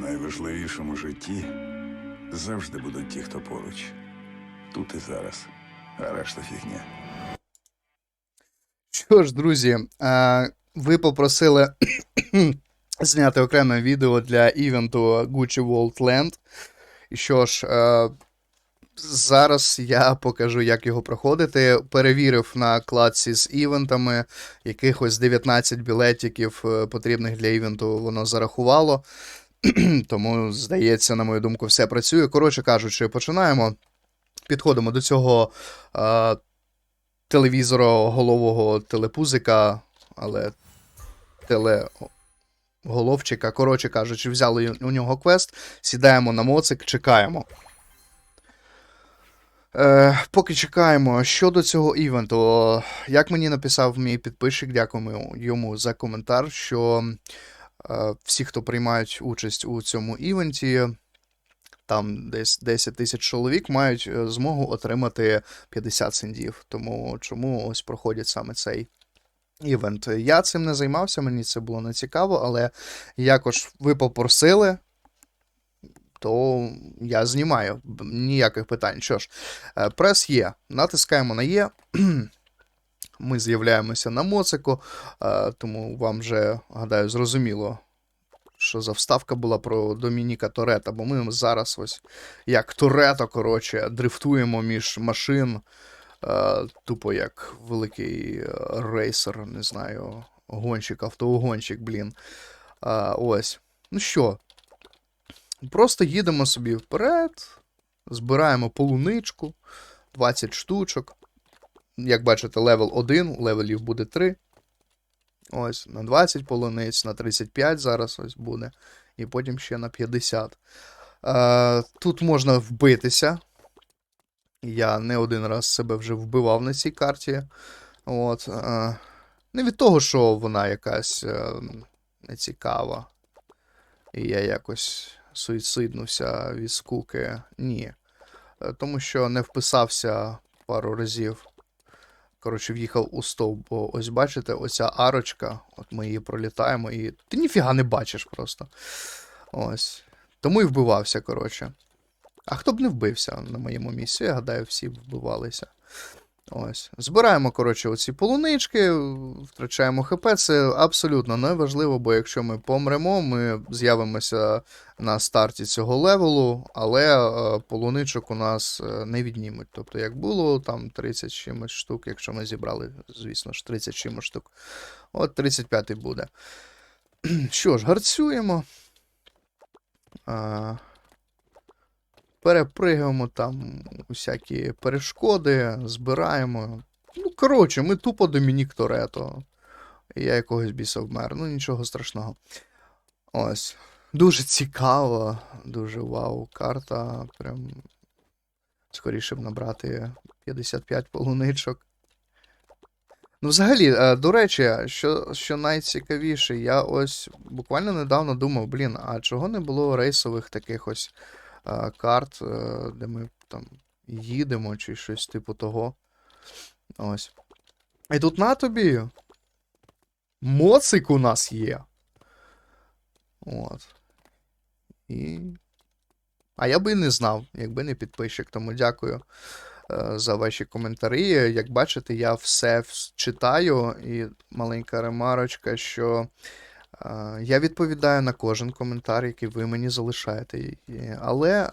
Найважливішому житті завжди будуть ті, хто поруч. Тут і зараз. А решта фігня. Що ж, друзі, ви попросили зняти окреме відео для івенту Gucci World Land. І що ж, зараз я покажу, як його проходити. Перевірив на кладці з івентами, якихось 19 білетиків е, потрібних для івенту воно зарахувало. Тому, здається, на мою думку, все працює. Коротше кажучи, починаємо. Підходимо до цього е, телевізороголового телепузика, але телеголовчика, коротше кажучи, взяли у нього квест, сідаємо на моцик, чекаємо. Е, поки чекаємо, щодо цього івенту, як мені написав мій підписчик, дякуємо йому за коментар, що всі, хто приймають участь у цьому івенті, там десь 10 тисяч чоловік мають е, змогу отримати 50 сендів. Тому чому ось проходять саме цей івент. Я цим не займався, мені це було не цікаво, але якось ви попросили, то я знімаю. Ніяких питань. Що ж, е, прес є. Натискаємо на Є. Ми з'являємося на моцику, е, тому вам вже, гадаю, зрозуміло, що за вставка була про Домініка Торетта, бо ми зараз ось як Торетто, коротше, дрифтуємо між машин, е, тупо як великий е, рейсер, не знаю, гонщик, автогонщик, блін. Ось. Ну що, просто їдемо собі вперед, збираємо полуничку, 20 штучок. Як бачите, левел 1, левелів буде 3. Ось, на 20 полуниць, на 35 зараз ось буде. І потім ще на 50. Е, тут можна вбитися. Я не один раз себе вже вбивав на цій карті. От, е, не від того, що вона якась е, нецікава. І я якось суїциднувся від скуки. Ні. Е, Тому що не вписався пару разів. Коротше, в'їхав у стовп, бо ось бачите, оця арочка, от ми її пролітаємо, і ти ніфіга не бачиш просто. Ось. Тому і вбивався, коротше. А хто б не вбився на моєму місці, я гадаю, всі б вбивалися. Ось. Збираємо, коротше, оці полунички, втрачаємо ХП. Це абсолютно неважливо, бо якщо ми помремо, ми з'явимося на старті цього левелу, але е, полуничок у нас е, не віднімуть. Тобто, як було там 30 чимось штук, якщо ми зібрали, звісно ж, 30 чимось штук. От 35 буде. Що ж, гарцюємо. А, перепригуємо там усякі перешкоди, збираємо. Ну, коротше, ми тупо Домінік Торетто. І Я якогось біса вмер. Ну, нічого страшного. Ось. Дуже цікаво, дуже вау, карта. Прям скоріше б набрати 55 полуничок. Ну, взагалі, е, до речі, що, що найцікавіше, я ось буквально недавно думав, блін, а чого не було рейсових таких ось е, карт, е, де ми там їдемо чи щось типу того. Ось. І тут на тобі. Моцик у нас є. От. І. А я би і не знав, якби не підписчик, тому дякую е, за ваші коментарі. Як бачите, я все читаю, і маленька ремарочка, що я відповідаю на кожен коментар, який ви мені залишаєте. Але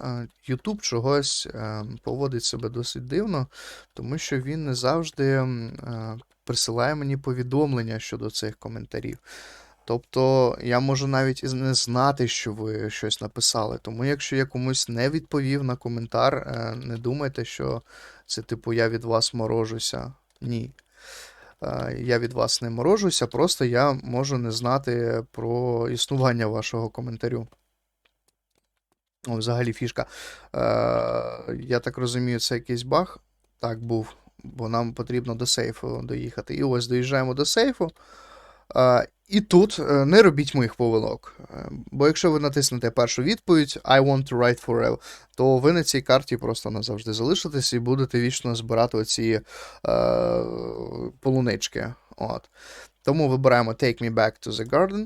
YouTube чогось е, поводить себе досить дивно, тому що він не завжди е, присилає мені повідомлення щодо цих коментарів. Тобто я можу навіть і не знати, що ви щось написали. Тому якщо я комусь не відповів на коментар, е, не думайте, що це типу я від вас морожуся. Ні. Е, Я від вас не морожуся, просто я можу не знати про існування вашого коментарю. О, взагалі фішка. Е, Я так розумію, це якийсь баг. Так, був. Бо нам потрібно до сейфу доїхати. І ось доїжджаємо до сейфу. І тут е, не робіть моїх помилок. Е, Бо якщо ви натиснете першу відповідь I want to write forever, то ви на цій карті просто назавжди залишитесь і будете вічно збирати оці е, полунички. От. Тому вибираємо Take me back to the garden.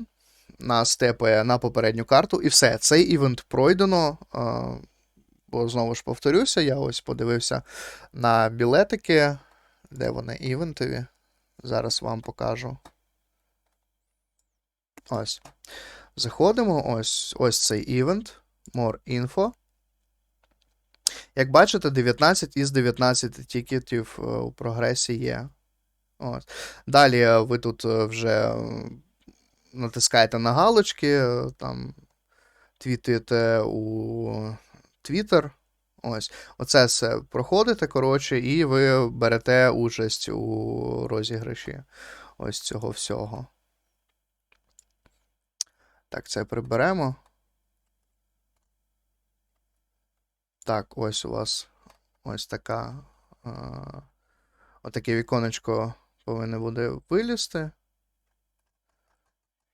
нас степає на попередню карту, і все. Цей івент пройдено. Е, бо знову ж повторюся, я ось подивився на білетики. Де вони івентові? Зараз вам покажу. Ось. Заходимо. Ось ось цей івент. More info. Як бачите, 19 із 19 тікетів е, у прогресі є. Ось. Далі е, ви тут е, вже натискаєте на галочки, там твітуєте у Twitter. Ось. Оце все проходите, коротше, і ви берете участь у розіграші ось цього всього. Так, це приберемо. Так, ось у вас ось така. Е, отаке віконечко повинне буде вилізти.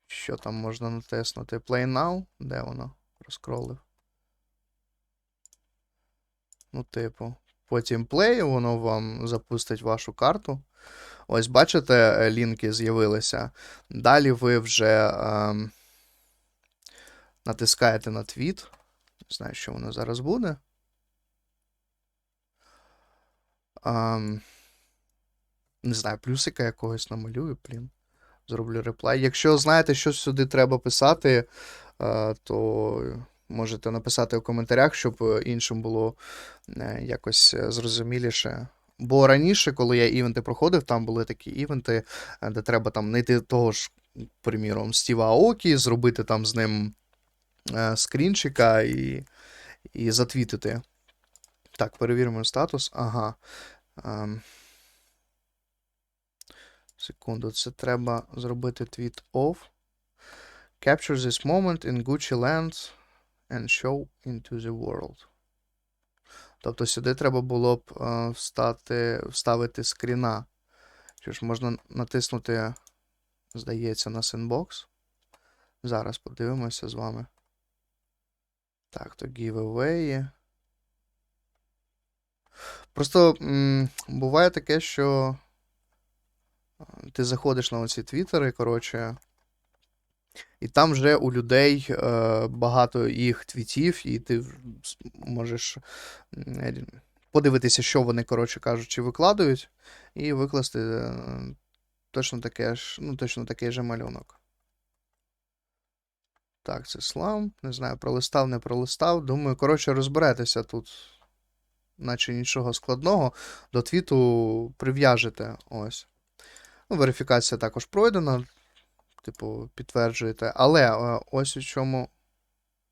Що там можна натиснути? Play now? Де воно? Розкролив. Ну, типу. Потім play, воно вам запустить вашу карту. Ось, бачите, е, лінки з'явилися. Далі ви вже ем, натискаєте на твіт. Не знаю, що воно зараз буде. Ем, не знаю, плюсика якогось намалюю, блін. Зроблю реплай. Якщо знаєте, що сюди треба писати, е, то можете написати у коментарях, щоб іншим було е, якось е, зрозуміліше. Бо раніше, коли я івенти проходив, там були такі івенти, де треба там знайти того ж, приміром, Стіва Аокі, зробити там з ним скрінчика і, і затвітити. Так, перевіримо статус. Ага. Ем. Секунду, це треба зробити tweet off. Capture this moment in Gucci Land and show into the world. Тобто сюди треба було б е, встати, вставити скріна. Що ж, можна натиснути, здається, на Sandbox. Зараз подивимося з вами. Так, то giveaway. Просто м, буває таке, що ти заходиш на оці твіттери, коротше, і там вже у людей е, багато їх твітів, і ти можеш е, подивитися, що вони, коротше кажучи, викладають, і викласти е, точно таке ж, ну, точно такий же малюнок. Так, це слам. Не знаю, пролистав, не пролистав. Думаю, коротше, розберетеся тут. Наче нічого складного. До твіту прив'яжете. Ось. Ну, верифікація також пройдена. Типу, підтверджуєте. Але е, ось у чому.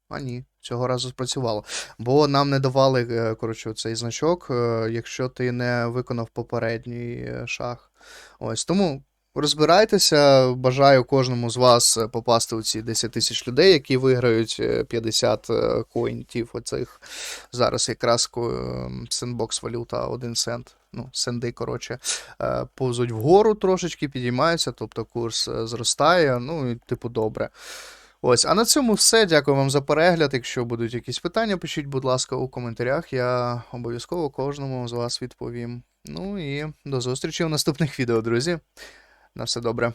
А ні, цього разу спрацювало. Бо нам не давали, е, коротше, цей значок, е, якщо ти не виконав попередній шаг. Ось тому розбирайтеся. Бажаю кожному з вас е, попасти у ці 10 тисяч людей, які виграють е, 50 е, коінтів. Оцих зараз якраз сендбокс валюта 1 цент. Ну, сенди, коротше, е, повзуть вгору трошечки, підіймаються, тобто курс е, зростає. Ну і типу добре. Ось, а на цьому все. Дякую вам за перегляд. Якщо будуть якісь питання, пишіть, будь ласка, у коментарях. Я обов'язково кожному з вас відповім. Ну і до зустрічі у наступних відео, друзі. На все добре.